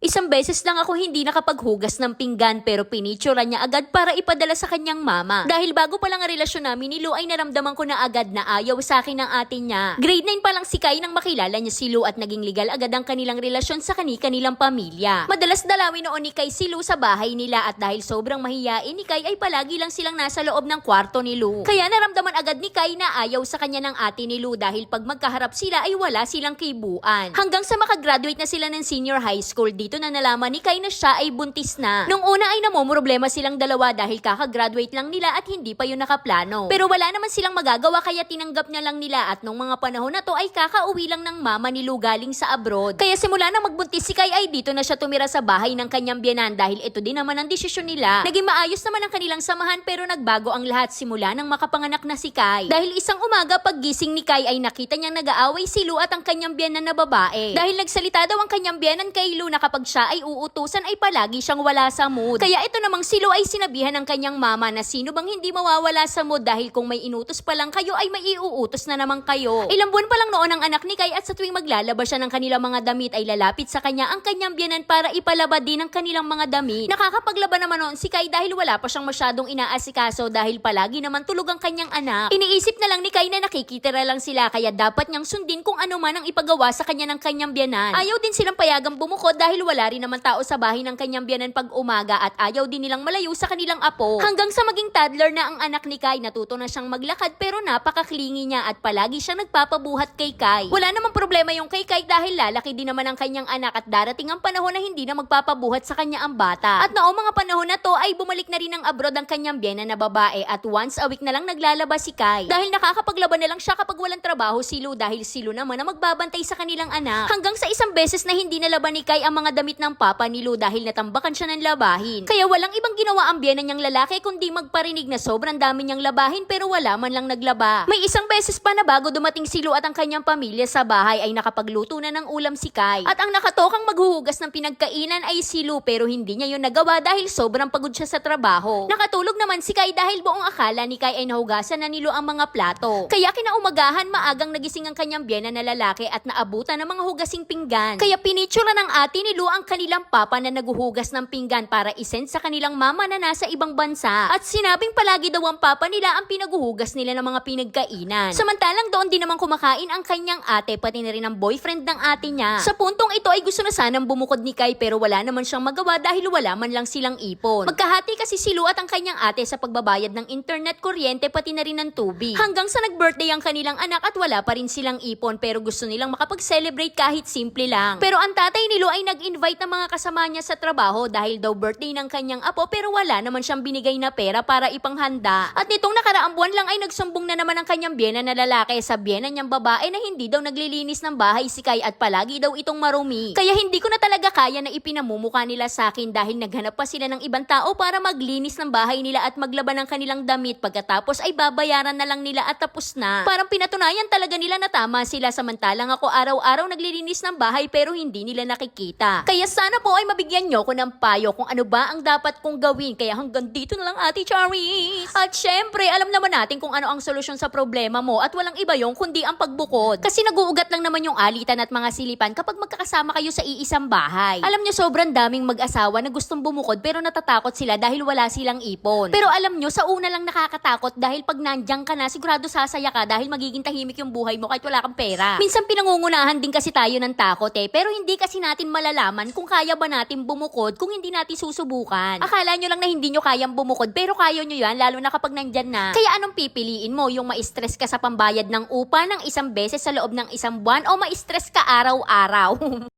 Isang beses lang ako hindi nakapaghugas ng pinggan pero pinitsura niya agad para ipadala sa kanyang mama. Dahil bago pa lang ang relasyon namin ni Lu ay naramdaman ko na agad na ayaw sa akin ng ate niya. Grade 9 pa lang si Kai nang makilala niya si Lu at naging legal agad ang kanilang relasyon sa kani-kanilang pamilya. Madalas dalawin noon ni Kai si Lu sa bahay nila at dahil sobrang mahiyain ni Kai ay palagi lang silang nasa loob ng kwarto ni Lu. Kaya naramdaman agad ni Kai na ayaw sa kanya ng ate ni Lu dahil pag magkaharap sila ay wala silang kibuan. Hanggang sa makagraduate na sila ng senior high school dito na nalaman ni Kai na siya ay buntis na. Nung una ay namumroblema silang dalawa dahil kakagraduate lang nila at hindi pa yun nakaplano. Pero wala naman silang magagawa kaya tinanggap na lang nila at nung mga panahon na to ay kakauwi lang ng mama ni Lu galing sa abroad. Kaya simula na magbuntis si Kai ay dito na siya tumira sa bahay ng kanyang biyanan dahil ito din naman ang desisyon nila. Naging maayos naman ang kanilang samahan pero nagbago ang lahat simula nang makapanganak na si Kai. Dahil isang umaga paggising ni Kai ay nakita niyang nag-aaway si Lu at ang kanyang biyanan na babae. Dahil nagsalita daw ang kanyang biyanan kay Lu na kapag siya ay uutusan ay palagi siyang wala sa mood. Kaya ito namang si Lu ay sinabihan ng kanyang mama na sino bang hindi mawawala sa mood dahil kung may inutos pa lang kayo ay may iuutos na naman kayo. Ilang buwan pa lang noon ang anak ni Kai at sa tuwing maglalaba siya ng kanilang mga damit ay lalapit sa kanya ang kanyang biyanan para ipalaba din ang kanilang mga damit. Nakakapaglaba naman noon si Kai dahil wala pa siyang masyadong inaasikaso dahil palagi naman tulog ang kanyang anak. Iniisip na lang ni Kai na nakikitira lang sila kaya dapat niyang sundin kung ano man ang ipagawa sa kanya ng kanyang biyanan. Ayaw din silang payagang bumukod dahil wala rin naman tao sa bahay ng kanyang biyanan pag umaga at ayaw din nilang malayo sa kanilang apo. Hanggang sa maging toddler na ang anak ni Kai, natuto na siyang maglakad pero napakaklingi niya at palagi siyang nagpapabuhat kay Kai. Wala namang problema yung kay Kai dahil lalaki din naman ang kanyang anak at darating ang panahon na hindi na magpapabuhat sa kanya ang bata. At noong mga panahon na to ay bumalik na rin ng abroad ang kanyang biyena na babae at once a week na lang naglalaba si Kai. Dahil nakakapaglaban na lang siya kapag walang trabaho si Lu dahil si Lu naman ang magbabantay sa kanilang anak. Hanggang sa isang beses na hindi nalaban ni Kai ang mga damit ng papa ni Lu dahil natambakan siya ng labahin. Kaya walang ibang ginawa ang biyena niyang lalaki kundi magparinig na sobrang dami niyang labahin pero wala man lang naglaba. May isang beses pa na bago dumating si Lu at ang kanyang pamilya sa bahay ay nakapagluto na ng ulam si Kai. At ang nakatokang maghuhugas ng pinagkainan ay si Lu pero hindi niya yun nagawa dahil sobrang pagod siya sa trabaho. Nakatulog naman si Kai dahil buong akala ni Kai ay nahugasan na ni Lu ang mga plato. Kaya kinaumagahan maagang nagising ang kanyang biyena na lalaki at naabutan ng mga hugasing pinggan. Kaya pinitsura ng ate ni Lu ang kanilang papa na naguhugas ng pinggan para isend sa kanilang mama na nasa ibang bansa. At sinabing palagi daw ang papa nila ang pinaguhugas nila ng mga pinagkainan. Samantalang doon din naman kumakain ang kanyang ate pati na rin ang boyfriend ng ate niya. Sa puntong ito ay gusto na sanang bumukod ni Kai pero wala naman siyang magawa dahil wala man lang silang ipon. Magkahati kasi si Lu at ang kanyang ate sa pagbabayad ng internet, kuryente pati na rin ng tubig. Hanggang sa nag-birthday ang kanilang anak at wala pa rin silang ipon pero gusto nilang makapag-celebrate kahit simple lang. Pero ang tatay ni Lu ay nag-invite ng mga kasama niya sa trabaho dahil daw birthday ng kanyang apo pero wala naman siyang binigay na pera para ipanghanda. At nitong nakaraang buwan lang ay nagsumbong na naman ang kanyang biyena na lalaki sa biyena niyang babae na hindi daw naglilinis ng bahay si Kai at palagi daw itong marumi. Kaya hindi ko na talaga kaya na ipinamumuka nila sa akin dahil naghanap pa sila ng ibang tao para maglinis ng bahay nila at maglaban ng kanilang damit pagkatapos ay babayaran na lang nila at tapos na. Parang pinatunayan talaga nila na tama sila samantalang ako araw-araw naglilinis ng bahay pero hindi nila nakikita. Kaya sana po ay mabigyan nyo ko ng payo kung ano ba ang dapat kong gawin. Kaya hanggang dito na lang Ate Charis. At syempre, alam naman natin kung ano ang solusyon sa problema mo at walang iba yung kundi ang pagbukod. Kasi naguugat lang naman yung alitan at mga silipan kapag magkakasama kayo sa iisang bahay. Alam nyo, sobrang daming mag-asawa na gustong bumukod pero natatakot sila dahil wala silang ipon. Pero alam nyo, sa una lang nakakatakot dahil pag nandiyan ka na, sigurado sasaya ka dahil magiging tahimik yung buhay mo kahit wala kang pera. Minsan pinangungunahan din kasi tayo ng takot eh, pero hindi kasi natin malalaman kung kaya ba natin bumukod kung hindi natin susubukan. Akala nyo lang na hindi nyo kayang bumukod pero kaya nyo yan lalo na kapag nandyan na. Kaya anong pipiliin mo? Yung ma-stress ka sa pambayad ng upa ng isang beses sa loob ng isang buwan o ma-stress ka araw-araw?